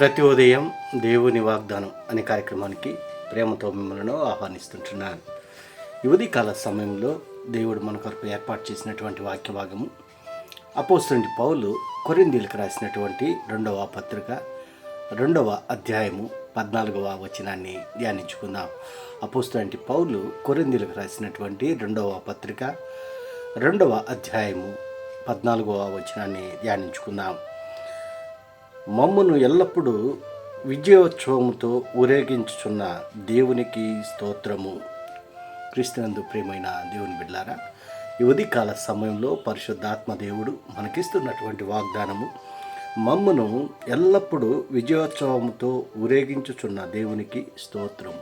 ప్రతి ఉదయం దేవుని వాగ్దానం అనే కార్యక్రమానికి ప్రేమతో మిమ్మల్ని ఆహ్వానిస్తుంటున్నాను. యువతి కాల సమయంలో దేవుడు మన కొరకు ఏర్పాటు చేసినటువంటి వాక్య భాగము అపోస్తుడి పౌలు కొరిందీలకు రాసినటువంటి రెండవ పత్రిక రెండవ అధ్యాయము పద్నాలుగవ వచనాన్ని ధ్యానించుకుందాం. అపోస్తుడి పౌలు కొరిందీలకు రాసినటువంటి రెండవ పత్రిక రెండవ అధ్యాయము పద్నాలుగవ వచనాన్ని ధ్యానించుకుందాం. మమ్మను ఎల్లప్పుడూ విజయోత్సవముతో ఊరేగించుచున్న దేవునికి స్తోత్రము. క్రీస్తునందు ప్రేమైన దేవుని బిడ్డారా ఈ కాల సమయంలో పరిశుద్ధాత్మ దేవుడు మనకిస్తున్నటువంటి వాగ్దానము మమ్మను ఎల్లప్పుడూ విజయోత్సవముతో ఊరేగించుచున్న దేవునికి స్తోత్రం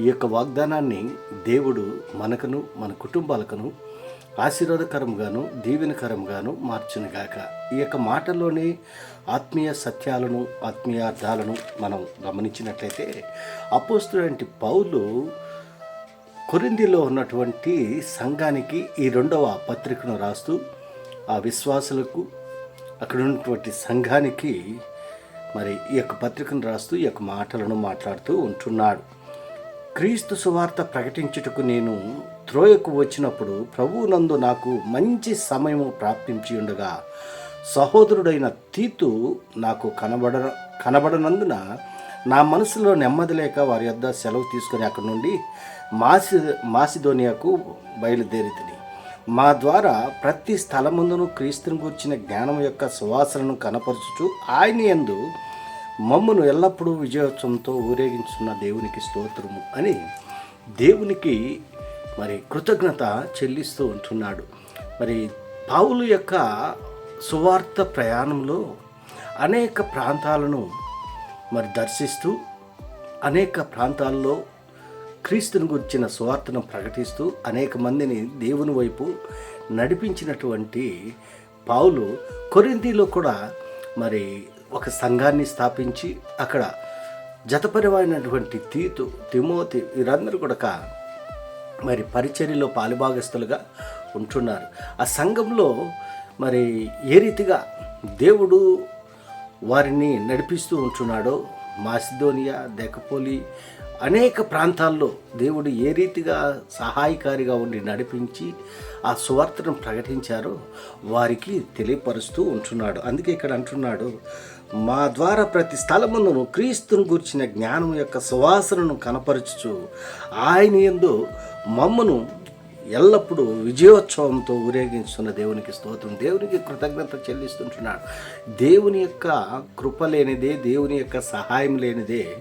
ఈ యొక్క వాగ్దానాన్ని దేవుడు మనకును మన కుటుంబాలకును ఆశీర్వాదకరంగాను దీవెనకరంగాను మార్చునుగాక ఈ యొక్క మాటల్లోని ఆత్మీయ సత్యాలను ఆత్మీయార్థాలను మనం గమనించినట్లయితే అపోస్తులంటి పౌలు కొరిందిలో ఉన్నటువంటి సంఘానికి ఈ రెండవ పత్రికను రాస్తూ ఆ విశ్వాసులకు అక్కడ ఉన్నటువంటి సంఘానికి మరి ఈ యొక్క పత్రికను రాస్తూ ఈ యొక్క మాటలను మాట్లాడుతూ ఉంటున్నాడు. క్రీస్తు సువార్త ప్రకటించుటకు నేను త్రోయకు వచ్చినప్పుడు ప్రభువునందు నాకు మంచి సమయము ప్రాప్తించి ఉండగా సహోదరుడైన తీతు నాకు కనబడ కనబడనందున నా మనసులో నెమ్మది లేక వారి యొద్ద సెలవు తీసుకొని అక్కడి నుండి మాసి మాసిదోనియాకు బయలుదేరితిని. మా ద్వారా ప్రతి స్థలముందును క్రీస్తుని గురించిన జ్ఞానం యొక్క సువాసనను కనపరచుచు ఆయన యందు మమ్మను ఎల్లప్పుడూ విజయోత్సవంతో ఊరేగించున్న దేవునికి స్తోత్రము అని దేవునికి మరి కృతజ్ఞత చెల్లిస్తూ ఉంటున్నాడు. మరి పావులు యొక్క సువార్త ప్రయాణంలో అనేక ప్రాంతాలను మరి దర్శిస్తూ అనేక ప్రాంతాల్లో క్రీస్తుని గురించిన సువార్తను ప్రకటిస్తూ అనేక మందిని దేవుని వైపు నడిపించినటువంటి పావులు కొరిందీలో కూడా మరి ఒక సంఘాన్ని స్థాపించి అక్కడ జతపరివైనటువంటి తీతు తిమోతి వీరందరూ కూడా మరి పరిచర్యలో పాలుభాగస్తులుగా ఉంటున్నారు. ఆ సంఘంలో మరి ఏ రీతిగా దేవుడు వారిని నడిపిస్తూ ఉంటున్నాడో మాసిదోనియా దెకపోలి అనేక ప్రాంతాల్లో దేవుడు ఏ రీతిగా సహాయకారిగా ఉండి నడిపించి ఆ సువార్తను ప్రకటించారో వారికి తెలియపరుస్తూ ఉంటున్నాడు. అందుకే ఇక్కడ అంటున్నాడు మా ద్వారా ప్రతి స్థలమును క్రీస్తును గూర్చిన జ్ఞానం యొక్క సువాసనను కనపరచుచు ఆయన ఎందు మమ్మను ఎల్లప్పుడూ విజయోత్సవంతో ఊరేగించుతున్న దేవునికి స్తోత్రం. దేవునికి కృతజ్ఞత చెల్లిస్తుంటున్నాడు. దేవుని యొక్క కృప లేనిదే దేవుని యొక్క సహాయం లేనిదే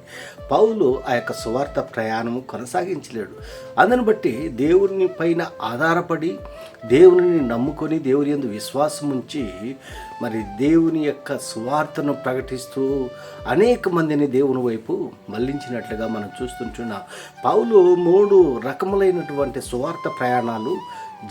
పౌలు ఆ యొక్క సువార్త ప్రయాణము కొనసాగించలేడు. అందుని బట్టి దేవుని పైన ఆధారపడి దేవుని నమ్ముకొని దేవుని యందు విశ్వాసం ఉంచి మరి దేవుని యొక్క సువార్తను ప్రకటిస్తూ అనేక మందిని దేవుని వైపు మళ్ళించినట్లుగా మనం చూస్తుంటున్నాం. పౌలు మూడు రకములైనటువంటి సువార్త ప్రయాణాలు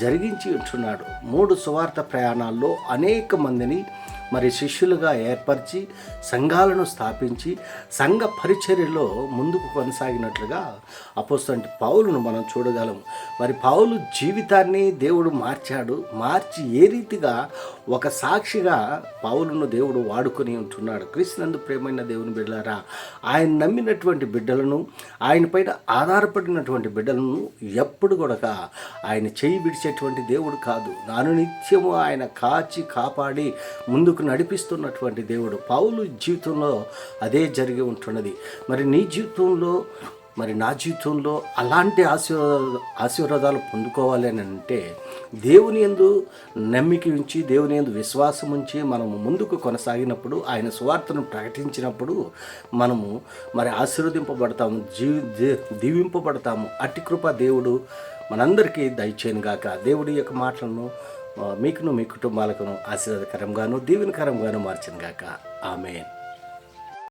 జరిగించి ఉంటున్నాడు. మూడు సువార్త ప్రయాణాల్లో అనేక మందిని మరి శిష్యులుగా ఏర్పరిచి సంఘాలను స్థాపించి సంఘ పరిచర్యలో ముందుకు కొనసాగినట్లుగా అపోస్తంటి పావులను మనం చూడగలం. మరి పావులు జీవితాన్ని దేవుడు మార్చాడు. మార్చి ఏ రీతిగా ఒక సాక్షిగా పౌలును దేవుడు వాడుకొని ఉంటున్నాడు. క్రీస్తునందు ప్రేమైన దేవుని బిడ్డలారా ఆయన నమ్మినటువంటి బిడ్డలను ఆయన పైన ఆధారపడినటువంటి బిడ్డలను ఎప్పుడు కూడా ఆయన చేయి విడిచేటువంటి దేవుడు కాదు. నాను నిత్యము ఆయన కాచి కాపాడి ముందుకు నడిపిస్తున్నటువంటి దేవుడు. పౌలు జీవితంలో అదే జరిగి ఉంటున్నది. మరి నీ జీవితంలో మరి నా జీవితంలో అలాంటి ఆశీర్వాదాలు ఆశీర్వాదాలు పొందుకోవాలి అని అంటే దేవుని ఎందు నమ్మిక ఉంచి దేవుని ఎందు విశ్వాసం ఉంచి మనము ముందుకు కొనసాగినప్పుడు ఆయన సువార్తను ప్రకటించినప్పుడు మనము మరి ఆశీర్వదింపబడతాము జీవి దీవింపబడతాము. అట్టి కృప దేవుడు మనందరికీ దయచేయను గాక దేవుడి యొక్క మాటలను మీకును మీ కుటుంబాలకును ఆశీర్వాదకరంగాను దీవెనకరంగాను మార్చను గాక ఆమెన్.